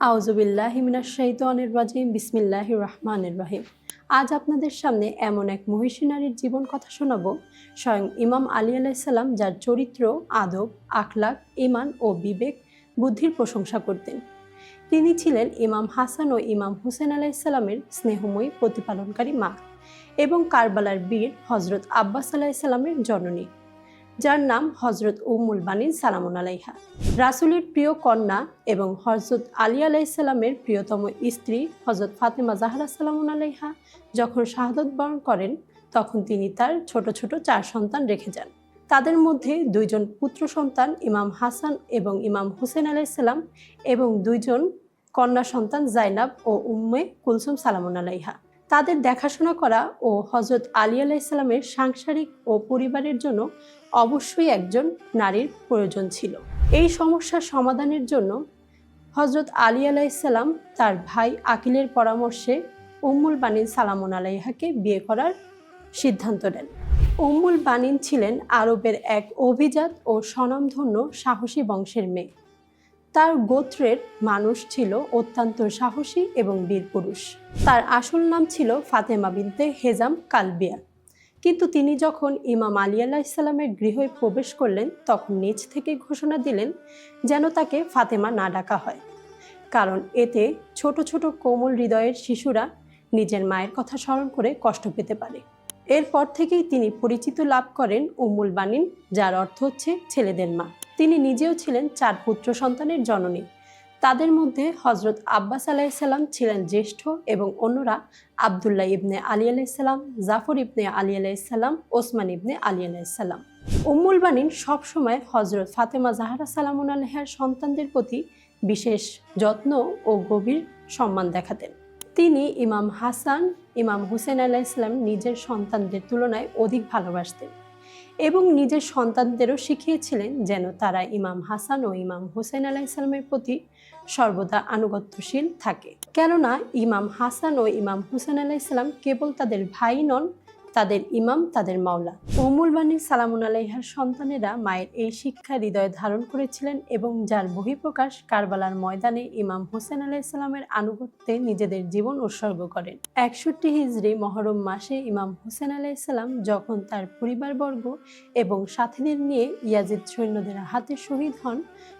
আউজুবিল্লাহ বিসমিল্লাহ রহমানির রহিম। আজ আপনাদের সামনে এমন এক মহিষী নারীর জীবন কথা শোনাবো। স্বয়ং ইমাম আলী আলাইসাল্লাম যার চরিত্র, আদব, আখলাক ইমান ও বিবেক বুদ্ধির প্রশংসা করতেন। তিনি ছিলেন ইমাম হাসান ও ইমাম হুসেন আলাইসাল্লামের স্নেহময়ী প্রতিপালনকারী মা এবং কারবালার বীর হজরত আব্বাস আলাইসাল্লামের জননী। যার নাম হজরত উম্মুল বানিন সালামুন আলাইহা। রাসুলের প্রিয় কন্যা এবং হজরত আলী আলাইসাল্লামের প্রিয়তম স্ত্রী হজরত ফাতেমা জাহারা সালামুন আলাইহা যখন শাহাদত বরণ করেন, তখন তিনি তার ছোট ছোট চার সন্তান রেখে যান। তাদের মধ্যে দুইজন পুত্র সন্তান ইমাম হাসান এবং ইমাম হুসেন আলাইসাল্লাম এবং দুইজন কন্যা সন্তান জাইনাব ও উম্মে কুলসুম সালামুন আলাইহা। তাদের দেখাশোনা করা ও হজরত আলী আলাইসাল্লামের সাংসারিক ও পরিবারের জন্য অবশ্যই একজন নারীর প্রয়োজন ছিল। এই সমস্যার সমাধানের জন্য হজরত আলী আলাইসাল্লাম তার ভাই আকিলের পরামর্শে উম্মুল বানিন সালামুন আলাইহাকে বিয়ে করার সিদ্ধান্ত নেন। উম্মুল বানিন ছিলেন আরবের এক অভিজাত ও স্বনামধন্য সাহসী বংশের মেয়ে। তার গোত্রের মানুষ ছিল অত্যন্ত সাহসী এবং বীর পুরুষ। তার আসল নাম ছিল ফাতেমা বিনতে হেজাম কালবিয়া। কিন্তু তিনি যখন ইমাম আলী আল্লাহ ইসলামের গৃহে প্রবেশ করলেন, তখন নিজ থেকে ঘোষণা দিলেন যেন তাকে ফাতেমা না ডাকা হয়। কারণ এতে ছোট ছোট কোমল হৃদয়ের শিশুরা নিজের মায়ের কথা স্মরণ করে কষ্ট পেতে পারে। এরপর থেকেই তিনি পরিচিত লাভ করেন উমুল বানিন, যার অর্থ হচ্ছে ছেলেদের মা। তিনি নিজেও ছিলেন চার পুত্র সন্তানের জননী। তাদের মধ্যে হজরত আব্বাস আলাইসাল্লাম ছিলেন জ্যেষ্ঠ এবং অন্যরা আবদুল্লাহ ইবনে আলী আলাইসাল্লাম জাফর ইবনে আলী আলাইসাল্লাম ওসমান ইবনে আলী আলাইসাল্লাম উম্মুল বানিন সবসময় হজরত ফাতেমা জাহারা সালামুন আলহার সন্তানদের প্রতি বিশেষ যত্ন ও গভীর সম্মান দেখাতেন। তিনি ইমাম হাসান, ইমাম হুসেন আলাইসাল্লাম নিজের সন্তানদের তুলনায় অধিক ভালোবাসতেন। এবং নিজের সন্তানদেরও শিখিয়েছিলেন যেন তারা ইমাম হাসান ও ইমাম হুসেন আলাইসালামের প্রতি সর্বদা আনুগত্যশীল থাকে। কেননা ইমাম হাসান ও ইমাম হুসেন আলাইসালাম কেবল তাদের ভাই নন তাদের ইমাম, তাদের মাওলা। উমুল বানী সালামুন আলাইহার সন্তানেরা মায়ের এই শিক্ষা হৃদয়ে ধারণ করেছিলেন এবং যার বহিঃপ্রকাশ কারবালার ময়দানে ইমাম হোসেন আলাইসাল্লামের আনুগত্যে নিজেদের জীবন উৎসর্গ করেন। একষট্টি হিজড়ি মহরম মাসে ইমাম হোসেন আলাইসাল্লাম যখন তার পরিবারবর্গ এবং সাথীদের নিয়ে ইয়াজিদ সৈন্যদের হাতে শহীদ হন,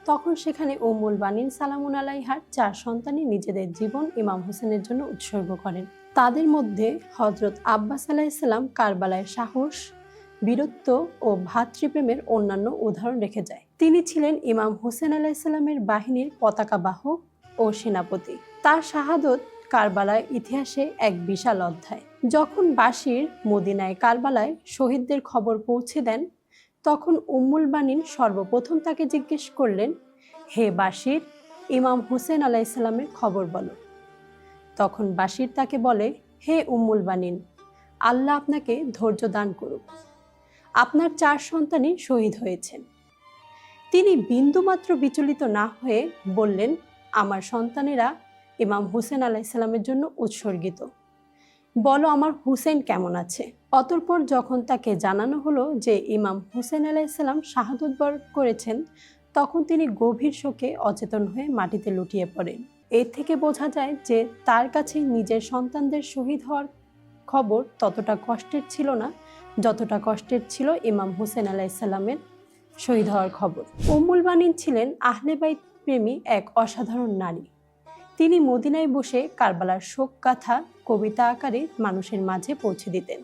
তখন সেখানে উমুল বানিন সালামুন আলাইহার চার সন্তানই নিজেদের জীবন ইমাম হোসেনের জন্য উৎসর্গ করেন। তাদের মধ্যে হজরত আব্বাস আলাইসাল্লাম কারবালায় সাহস, বীরত্ব ও ভাতৃপ্রেমের অন্যান্য উদাহরণ রেখে যায়। তিনি ছিলেন ইমাম হোসেন আলাইসাল্লামের বাহিনীর পতাকা বাহক ও সেনাপতি। তার শাহাদত কারবালায় ইতিহাসে এক বিশাল অধ্যায়। যখন বাসির মদিনায় কারবালায় শহীদদের খবর পৌঁছে দেন, তখন উম্মুল বানিন সর্বপ্রথম তাকে জিজ্ঞেস করলেন, হে বাসির ইমাম হোসেন আলাইসাল্লামের খবর বলো। তখন বাসির তাকে বলে, হে উম্মুল বানিন, আল্লাহ আপনাকে ধৈর্য দান করুক। আপনার চার সন্তানই শহীদ হয়েছেন। তিনি বিন্দুমাত্র বিচলিত না হয়ে বললেন, আমার সন্তানেরা ইমাম হুসেন আলাইসাল্লামের জন্য উৎসর্গিত। বলো আমার হুসেন কেমন আছে? অতঃপর যখন তাকে জানানো হলো যে ইমাম হুসেন আলাইসাল্লাম শাহাদত বরণ করেছেন, তখন তিনি গভীর শোকে অচেতন হয়ে মাটিতে লুটিয়ে পড়েন। এর থেকে বোঝা যায় যে তার কাছে নিজের সন্তানদের শহীদ হওয়ার খবর ততটা কষ্টের ছিল না, যতটা কষ্টের ছিল ইমাম হুসেন আলাইসাল্লামের শহীদ হওয়ার খবর। উম্মুল বানিন ছিলেন আহলেবাইত প্রেমী এক অসাধারণ নারী। তিনি মদিনায় বসে কারবালার শোক গাথা কবিতা আকারে মানুষের মাঝে পৌঁছে দিতেন।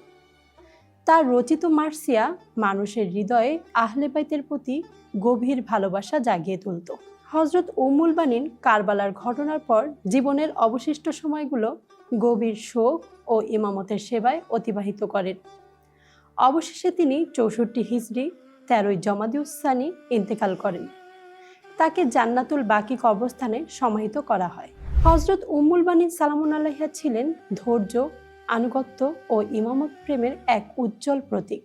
তার রচিত মার্সিয়া মানুষের হৃদয়ে আহলেবাইতের প্রতি গভীর ভালোবাসা জাগিয়ে তুলত। হজরত উমুল বানিন কারবালার ঘটনার পর জীবনের অবশিষ্ট সময়গুলো গভীর শোক ও ইমামতের সেবায় অতিবাহিত করেন। অবশেষে তিনি চৌষট্টি হিজড়ি, তেরোই জমাদিউসানি ইন্তেকাল করেন। তাকে জান্নাতুল বাকি কবরস্থানে সমাহিত করা হয়। হজরত উম্মুল বানিন সালামুন আল্লাহিয়া ছিলেন ধৈর্য, আনুগত্য ও ইমামত প্রেমের এক উজ্জ্বল প্রতীক।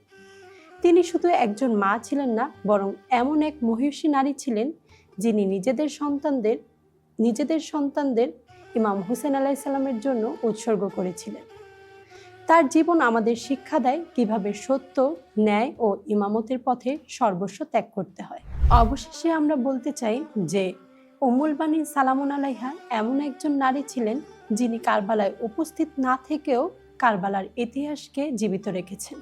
তিনি শুধু একজন মা ছিলেন না, বরং এমন এক মহিষী নারী ছিলেন যিনি নিজেদের সন্তানদের নিজেদের সন্তানদের ইমাম হুসেন আলাইসাল্লামের জন্য উৎসর্গ করেছিলেন। তার জীবন আমাদের শিক্ষা দেয় কীভাবে সত্য, ন্যায় ও ইমামতের পথে সর্বস্ব ত্যাগ করতে হয়। অবশেষে আমরা বলতে চাই যে বানিন সালামুন আলাইহা এমন একজন নারী ছিলেন যিনি কারবালায় উপস্থিত না থেকেও কারবালার ইতিহাসকে জীবিত রেখেছেন।